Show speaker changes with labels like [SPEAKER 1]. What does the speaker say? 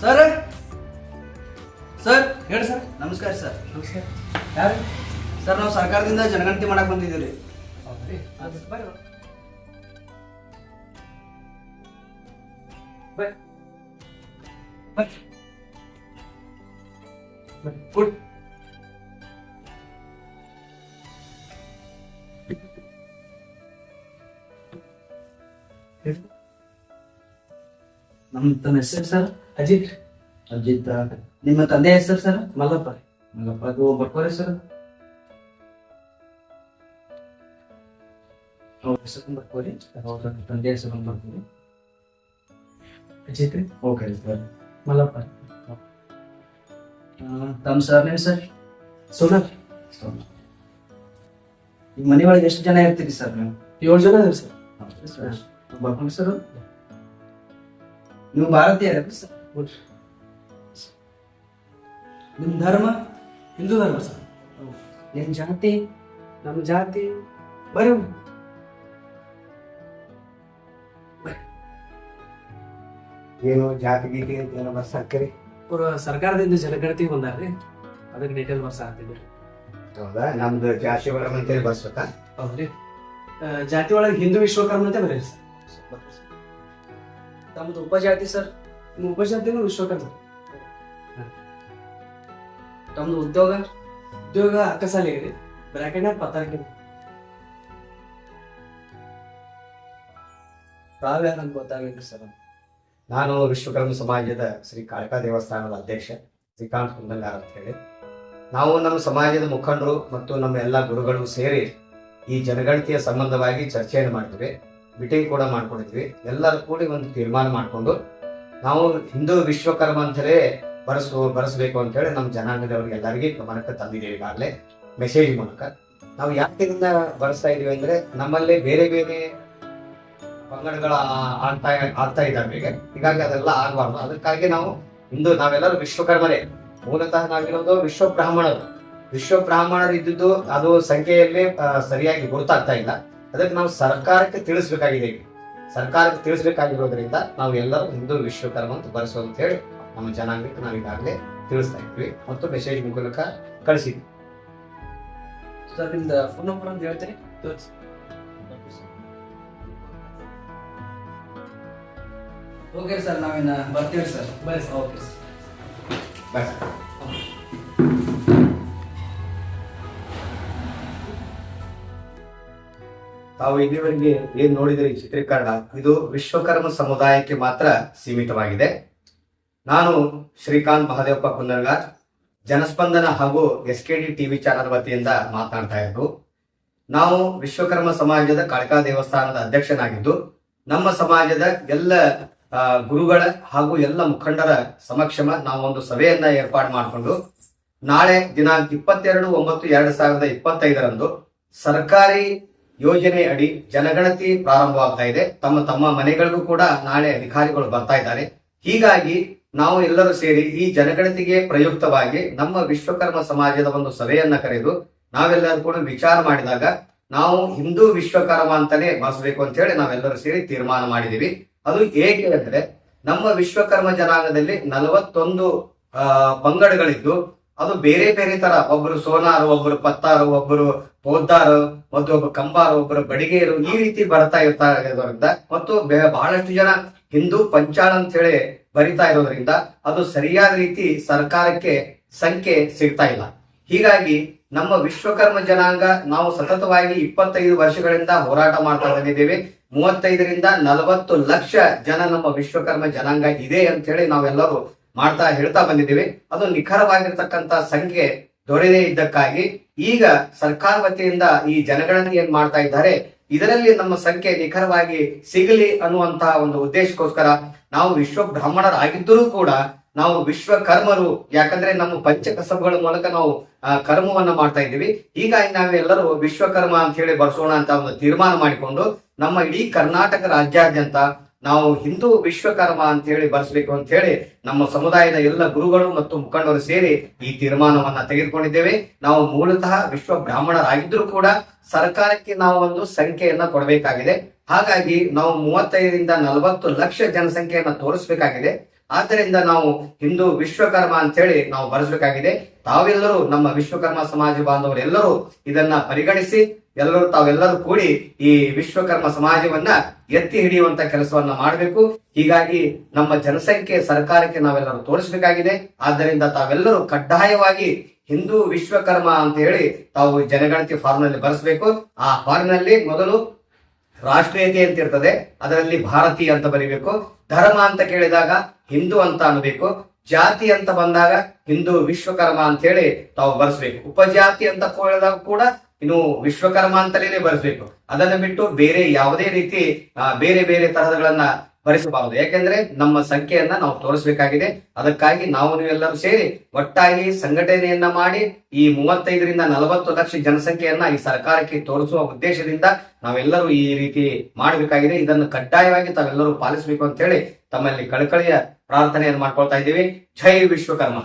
[SPEAKER 1] Sir sir
[SPEAKER 2] ಹೇಳಿ sir
[SPEAKER 1] ನಮಸ್ಕಾರ sir
[SPEAKER 2] ನಮಸ್ಕಾರ. ಯಾರು?
[SPEAKER 1] ಸರ್ ನಾವು ಸರ್ಕಾರದಿಂದ ಜನಗಣತಿ ಮಾಡಕ್ ಬಂದಿದ್ದೀವಿ
[SPEAKER 2] ನಮ್
[SPEAKER 1] ತನ್ನ. ತಮ್ಮ ಹೆಸರು ಸರ್
[SPEAKER 2] ಅಜಿತ್.
[SPEAKER 1] ಅಜಿತ್ ನಿಮ್ಮ ತಂದೆ ಹೆಸರು ಸರ್?
[SPEAKER 2] ಮಲ್ಲಪ್ಪ.
[SPEAKER 1] ಮಲ್ಲಪ್ಪ ಅದು ಬರ್ಕೋರಿ ಸರ್. ಅವ್ರ ಹೆಸರು ಬರ್ಕೋರಿ. ಅವ್ರ ತಂದೆ ಹೆಸರು ಬರ್ಕೋರಿ.
[SPEAKER 2] ಅಜಿತ್. ರೀ
[SPEAKER 1] ಓಕೆ ಸರ್.
[SPEAKER 2] ಮಲ್ಲಪ್ಪ.
[SPEAKER 1] ತಮ್ಮ ಸರ್ ನೇಮ್ ಸರ್?
[SPEAKER 2] ಸೋನಾರ್
[SPEAKER 1] ಈ ಮನೆ ಒಳಗೆ ಎಷ್ಟು ಜನ ಇರ್ತೀರಿ ಸರ್ ನೀವು?
[SPEAKER 2] ಏಳು ಜನ ಅದ್ರಿ ಸರ್.
[SPEAKER 1] ಬರ್ಕೊಂಡು ಸರ್. ನೀವು ಭಾರತೀಯ ಸರ್. ನಿಮ್ಮ ಧರ್ಮ?
[SPEAKER 2] ಹಿಂದೂ ಧರ್ಮ ಸರ್.
[SPEAKER 1] ನಿಮ್ಮ ಜಾತಿ?
[SPEAKER 2] ನಮ್ಮ ಜಾತಿ ಬರೀ.
[SPEAKER 3] ಏನು ಜಾತಿ ಗೀತಿ ಅಂತ ಏನೋ ಬಸ್ ಹಾಕ್ರಿ
[SPEAKER 2] ಅವರು ಸರ್ಕಾರದಿಂದ ಜನಗಣತಿ ಬಂದಾರ್ರಿ. ಅದಕ್ಕೆ ಡೀಟೇಲ್ ಬಸ್ ಹಾಕ್ತಿದ್ರಿ
[SPEAKER 3] ಹೌದಾ? ನಮ್ದು ಜಾತಿ ಬರಮ್ ಅಂತೇಳಿ ಬರ್ಸ್ಬೇಕಾ?
[SPEAKER 2] ಹೌದ್ರಿ. ಜಾತಿ ಒಳಗೆ ಹಿಂದೂ ವಿಶ್ವಕರ್ಮ ಅಂತ ಬರೀ ಸರ್.
[SPEAKER 1] ತಮ್ಮದು ಉಪಜಾತಿ ಸರ್?
[SPEAKER 2] ನಿಮ್ಮ ಉಪಜಾತಿನೂ ವಿಶ್ವಕರ್ಮ
[SPEAKER 1] ತಮ್ಮದು ಉದ್ಯೋಗ?
[SPEAKER 2] ಉದ್ಯೋಗ ಅಕಸಾಲಿ ರೀ. ಬ್ರಾಕೆಟ್ನಾಗ ಪತ್ತಾಕಿ
[SPEAKER 1] ತಾವ್ಯಾರಂತ ಗೊತ್ತಾಗಬೇಕು ಸರ್?
[SPEAKER 3] ನಾನು ವಿಶ್ವಕರ್ಮ ಸಮಾಜದ ಶ್ರೀ ಕಾಳಕ ದೇವಸ್ಥಾನದ ಅಧ್ಯಕ್ಷ ಶ್ರೀಕಾಂತ್ ಕುಂದಲ್ಲಾರ್ ಅಂತ ಹೇಳಿ. ನಾವು ನಮ್ಮ ಸಮಾಜದ ಮುಖಂಡರು ಮತ್ತು ನಮ್ಮ ಎಲ್ಲ ಗುರುಗಳು ಸೇರಿ ಈ ಜನಗಣತಿಯ ಸಂಬಂಧವಾಗಿ ಚರ್ಚೆಯನ್ನು ಮಾಡ್ತೀವಿ ಮೀಟಿಂಗ್ ಕೂಡ ಮಾಡ್ಕೊಂಡಿದ್ವಿ. ಎಲ್ಲರೂ ಕೂಡಿ ಒಂದು ತೀರ್ಮಾನ ಮಾಡಿಕೊಂಡು ನಾವು ಹಿಂದೂ ವಿಶ್ವಕರ್ಮ ಅಂತಲೇ ಬರೆಸು, ಬರೆಸಬೇಕು ಅಂತ ಹೇಳಿ ನಮ್ಮ ಜನಾಂಗದವ್ರಿಗೆ ಎಲ್ಲರಿಗೆ ಗಮನಕ್ಕೆ ತಂದಿದ್ದೇವೆ ಈಗಾಗಲೇ ಮೆಸೇಜ್ ಮೂಲಕ. ನಾವು ಯಾಕಿಂದ ಬರೆಸ್ತಾ ಇದೀವಿ ಅಂದ್ರೆ ನಮ್ಮಲ್ಲಿ ಬೇರೆ ಬೇರೆ ಪಂಗಡಗಳ ಆಗ್ತಾ ಆಗ್ತಾ ಇದ್ದಾವೆ ಈಗ. ಹೀಗಾಗಿ ಅದೆಲ್ಲ ಆಗಬಾರ್ದು. ಅದಕ್ಕಾಗಿ ನಾವು ಇಂದು ನಾವೆಲ್ಲರೂ ವಿಶ್ವಕರ್ಮರೇ ಮೂಲತಃ ನಾವಿರೋದು ವಿಶ್ವ ಬ್ರಾಹ್ಮಣರು ವಿಶ್ವ ಬ್ರಾಹ್ಮಣರು ಇದ್ದಿದ್ದು ಅದು ಸಂಖ್ಯೆಯಲ್ಲಿ ಸರಿಯಾಗಿ ಗುರುತಾಗ್ತಾ ಇಲ್ಲ. ಅದಕ್ಕೆ ನಾವು ಸರ್ಕಾರಕ್ಕೆ ತಿಳಿಸ್ಬೇಕಾಗಿದೆ ಸರ್ಕಾರಕ್ಕೆ ತಿಳಿಸ್ಬೇಕಾಗಿರೋದ್ರಿಂದ ನಾವು ಎಲ್ಲರೂ ಹಿಂದೂ ವಿಶ್ವಕರ್ಮ ಅಂತ ಬರೆಸೋ ಅಂತ ಹೇಳಿ ನಮ್ಮ ಜನಾಂಗಕ್ಕೆ ನಾವು ಈಗಾಗಲೇ ತಿಳಿಸ್ತಾ ಇದ್ವಿ ಮತ್ತು ಮೆಸೇಜ್ ಮೂಲಕ ಕಳಿಸಿದ್ವಿ.
[SPEAKER 1] ಸರ್ ನಿಮ್ದು ಫೋನ್ ನಂಬರ್ ಅಂತ ಹೇಳ್ತೀರಿ? ಓಕೆ ಸರ್ ನಾವಿನ್ನ ಬರ್ತೀವಿ sir
[SPEAKER 2] bye sir
[SPEAKER 1] okay sir
[SPEAKER 3] ತಾವು ಇಲ್ಲಿವರೆಗೆ ಏನ್ ನೋಡಿದರೆ ಈ ಚಿತ್ರೀಕರಣ? ಇದು ವಿಶ್ವಕರ್ಮ ಸಮುದಾಯಕ್ಕೆ ಮಾತ್ರ ಸೀಮಿತವಾಗಿದೆ. ನಾನು ಶ್ರೀಕಾಂತ್ ಮಹದೇವಪ್ಪ ಕುಂದರ್ಗಾರ್, ಜನಸ್ಪಂದನ ಹಾಗೂ S K D TV channel ವತಿಯಿಂದ ಮಾತನಾಡ್ತಾ ಇದ್ದು ನಾವು ವಿಶ್ವಕರ್ಮ ಸಮಾಜದ ಕಾಳಿಕಾ ದೇವಸ್ಥಾನದ ಅಧ್ಯಕ್ಷನಾಗಿದ್ದು, ನಮ್ಮ ಸಮಾಜದ ಎಲ್ಲ ಗುರುಗಳ ಹಾಗೂ ಎಲ್ಲ ಮುಖಂಡರ ಸಮಕ್ಷಮ ನಾವು ಒಂದು ಸಭೆಯನ್ನ ಏರ್ಪಾಡು ಮಾಡಿಕೊಂಡು, ನಾಳೆ ದಿನಾಂಕ ಇಪ್ಪತ್ತೆರಡು ಒಂಬತ್ತು ಎರಡು ಸಾವಿರದ ಇಪ್ಪತ್ತೈದರಂದು ಸರ್ಕಾರಿ ಯೋಜನೆ ಅಡಿ ಜನಗಣತಿ ಪ್ರಾರಂಭವಾಗ್ತಾ ಇದೆ. ತಮ್ಮ ತಮ್ಮ ಮನೆಗಳಿಗೂ ಕೂಡ ನಾಳೆ ಅಧಿಕಾರಿಗಳು ಬರ್ತಾ ಇದ್ದಾರೆ. ಹೀಗಾಗಿ ನಾವು ಎಲ್ಲರೂ ಸೇರಿ ಈ ಜನಗಣತಿಗೆ ಪ್ರಯುಕ್ತವಾಗಿ ನಮ್ಮ ವಿಶ್ವಕರ್ಮ ಸಮಾಜದ ಒಂದು ಸಭೆಯನ್ನ ಕರೆದು ನಾವೆಲ್ಲರೂ ಕೂಡ ವಿಚಾರ ಮಾಡಿದಾಗ ನಾವು ಹಿಂದೂ ವಿಶ್ವಕರ್ಮ ಅಂತಾನೆ ಬಳಸಬೇಕು ಅಂತ ಹೇಳಿ ನಾವೆಲ್ಲರೂ ಸೇರಿ ತೀರ್ಮಾನ ಮಾಡಿದೀವಿ ಅದು ಹೇಗೆ ಅಂದ್ರೆ ನಮ್ಮ ವಿಶ್ವಕರ್ಮ ಜನಾಂಗದಲ್ಲಿ ನಲವತ್ತೊಂದು ಪಂಗಡಗಳಿದ್ದು ಅದು ಬೇರೆ ಬೇರೆ ತರ. ಒಬ್ಬರು ಸೋನಾರು ಒಬ್ಬರು ಪತ್ತಾರು ಒಬ್ಬರು ಪೋದ್ದಾರು ಮತ್ತು ಒಬ್ಬ ಕಂಬಾರು ಒಬ್ಬರು ಬಡಿಗೆಯರು ಈ ರೀತಿ ಬರ್ತಾ ಇರ್ತಾ ಇರೋದ್ರಿಂದ ಮತ್ತು ಬಹಳಷ್ಟು ಜನ ಹಿಂದೂ ಪಂಚಾಳ ಅಂತ ಹೇಳಿ ಬರಿತಾ ಇರೋದ್ರಿಂದ ಅದು ಸರಿಯಾದ ರೀತಿ ಸರ್ಕಾರಕ್ಕೆ ಸಂಖ್ಯೆ ಸಿಗ್ತಾ ಇಲ್ಲ. ಹೀಗಾಗಿ ನಮ್ಮ ವಿಶ್ವಕರ್ಮ ಜನಾಂಗ ನಾವು ಸತತವಾಗಿ ಇಪ್ಪತ್ತೈದು ವರ್ಷಗಳಿಂದ ಹೋರಾಟ ಮಾಡ್ತಾ ಬಂದಿದ್ದೇವೆ. ಮೂವತ್ತೈದರಿಂದ ನಲವತ್ತು ಲಕ್ಷ ಜನ ನಮ್ಮ ವಿಶ್ವಕರ್ಮ ಜನಾಂಗ ಇದೆ ಅಂತ ಹೇಳಿ ನಾವೆಲ್ಲರೂ ಮಾಡ್ತಾ ಹೇಳ್ತಾ ಬಂದಿದ್ದೀವಿ. ಅದು ನಿಖರವಾಗಿರ್ತಕ್ಕಂತ ಸಂಖ್ಯೆ ದೊರೆಯದೇ ಇದ್ದಕ್ಕಾಗಿ ಈಗ ಸರ್ಕಾರ ವತಿಯಿಂದ ಈ ಜನಗಣತಿ ಏನ್ ಮಾಡ್ತಾ ಇದ್ದಾರೆ, ಇದರಲ್ಲಿ ನಮ್ಮ ಸಂಖ್ಯೆ ನಿಖರವಾಗಿ ಸಿಗಲಿ ಅನ್ನುವಂತಹ ಒಂದು ಉದ್ದೇಶಕ್ಕೋಸ್ಕರ ನಾವು ವಿಶ್ವ ಬ್ರಾಹ್ಮಣರಾಗಿದ್ದರೂ ಕೂಡ ನಾವು ವಿಶ್ವಕರ್ಮರು, ಯಾಕಂದ್ರೆ ನಮ್ಮ ಪಂಚಕಸಬುಗಳ ಮೂಲಕ ನಾವು ಕರ್ಮವನ್ನು ಕರ್ಮವನ್ನ ಮಾಡ್ತಾ ಇದ್ದೀವಿ. ಹೀಗಾಗಿ ನಾವೆಲ್ಲರೂ ವಿಶ್ವಕರ್ಮ ಅಂತ ಹೇಳಿ ಬರ್ಸೋಣ ಅಂತ ಒಂದು ತೀರ್ಮಾನ ಮಾಡಿಕೊಂಡು ನಮ್ಮ ಇಡೀ ಕರ್ನಾಟಕ ರಾಜ್ಯಾದ್ಯಂತ ನಾವು ಹಿಂದೂ ವಿಶ್ವಕರ್ಮ ಅಂತ ಹೇಳಿ ಬರ್ಸ್ಬೇಕು ಅಂತ ಹೇಳಿ ನಮ್ಮ ಸಮುದಾಯದ ಎಲ್ಲ ಗುರುಗಳು ಮತ್ತು ಮುಖಂಡರು ಸೇರಿ ಈ ತೀರ್ಮಾನವನ್ನ ತೆಗೆದುಕೊಂಡಿದ್ದೇವೆ. ನಾವು ಮೂಲತಃ ವಿಶ್ವ ಬ್ರಾಹ್ಮಣರಾಗಿದ್ದರೂ ಕೂಡ ಸರ್ಕಾರಕ್ಕೆ ನಾವು ಒಂದು ಸಂಖ್ಯೆಯನ್ನ ಕೊಡಬೇಕಾಗಿದೆ. ಹಾಗಾಗಿ ನಾವು ಮೂವತ್ತೈದರಿಂದ ನಲವತ್ತು ಲಕ್ಷ ಜನಸಂಖ್ಯೆಯನ್ನ ತೋರಿಸಬೇಕಾಗಿದೆ. ಆದ್ದರಿಂದ ನಾವು ಹಿಂದೂ ವಿಶ್ವಕರ್ಮ ಅಂತ ಹೇಳಿ ನಾವು ಬರೆಸಬೇಕಾಗಿದೆ ತಾವೆಲ್ಲರೂ ನಮ್ಮ ವಿಶ್ವಕರ್ಮ ಸಮಾಜ ಬಾಂಧವರೆಲ್ಲರೂ ಇದನ್ನ ಪರಿಗಣಿಸಿ ಎಲ್ಲರೂ ತಾವೆಲ್ಲರೂ ಕೂಡಿ ಈ ವಿಶ್ವಕರ್ಮ ಸಮಾಜವನ್ನ ಎತ್ತಿ ಹಿಡಿಯುವಂತ ಕೆಲಸವನ್ನ ಮಾಡಬೇಕು. ಹೀಗಾಗಿ ನಮ್ಮ ಜನಸಂಖ್ಯೆ ಸರ್ಕಾರಕ್ಕೆ ನಾವೆಲ್ಲರೂ ತೋರಿಸಬೇಕಾಗಿದೆ. ಆದ್ದರಿಂದ ತಾವೆಲ್ಲರೂ ಕಡ್ಡಾಯವಾಗಿ ಹಿಂದೂ ವಿಶ್ವಕರ್ಮ ಅಂತ ಹೇಳಿ ತಾವು ಜನಗಣತಿ ಫಾರ್ಮ್ನಲ್ಲಿ ಬರೆಸಬೇಕು. ಆ ಫಾರ್ಮ್ನಲ್ಲಿ ಮೊದಲು ರಾಷ್ಟ್ರೀಯತೆ ಅಂತ ಇರ್ತದೆ. ಅದರಲ್ಲಿ ಭಾರತೀಯ ಅಂತ ಬರೀಬೇಕು. ಧರ್ಮ ಅಂತ ಕೇಳಿದಾಗ ಹಿಂದೂ ಅಂತ ಅನ್ಬೇಕು ಜಾತಿ ಅಂತ ಬಂದಾಗ ಹಿಂದೂ ವಿಶ್ವಕರ್ಮ ಅಂತ ಹೇಳಿ ತಾವು ಬರೆಸ್ಬೇಕು. ಉಪಜಾತಿ ಅಂತ ಕೇಳಿದಾಗ ಕೂಡ ಇನ್ನು ವಿಶ್ವಕರ್ಮ ಅಂತಲೇ ಬರೆಸ್ಬೇಕು. ಅದನ್ನ ಬಿಟ್ಟು ಬೇರೆ ಯಾವುದೇ ರೀತಿ ಬೇರೆ ಬೇರೆ ತರಹಗಳನ್ನ ಭರಿಸಬಾರದು ಯಾಕೆಂದ್ರೆ ನಮ್ಮ ಸಂಖ್ಯೆಯನ್ನ ನಾವು ತೋರಿಸಬೇಕಾಗಿದೆ. ಅದಕ್ಕಾಗಿ ನಾವು ನೀವೆಲ್ಲರೂ ಸೇರಿ ಒಟ್ಟಾಗಿ ಸಂಘಟನೆಯನ್ನ ಮಾಡಿ ಈ ಮೂವತ್ತೈದರಿಂದ ನಲವತ್ತು ಲಕ್ಷ ಜನಸಂಖ್ಯೆಯನ್ನ ಈ ಸರ್ಕಾರಕ್ಕೆ ತೋರಿಸುವ ಉದ್ದೇಶದಿಂದ ನಾವೆಲ್ಲರೂ ಈ ರೀತಿ ಮಾಡಬೇಕಾಗಿದೆ. ಇದನ್ನು ಕಡ್ಡಾಯವಾಗಿ ತಾವೆಲ್ಲರೂ ಪಾಲಿಸಬೇಕು ಅಂತ ಹೇಳಿ ತಮ್ಮಲ್ಲಿ ಕಳಕಳಿಯ ಪ್ರಾರ್ಥನೆಯನ್ನು ಮಾಡ್ಕೊಳ್ತಾ ಇದ್ದೀವಿ. ಜೈ ವಿಶ್ವಕರ್ಮ.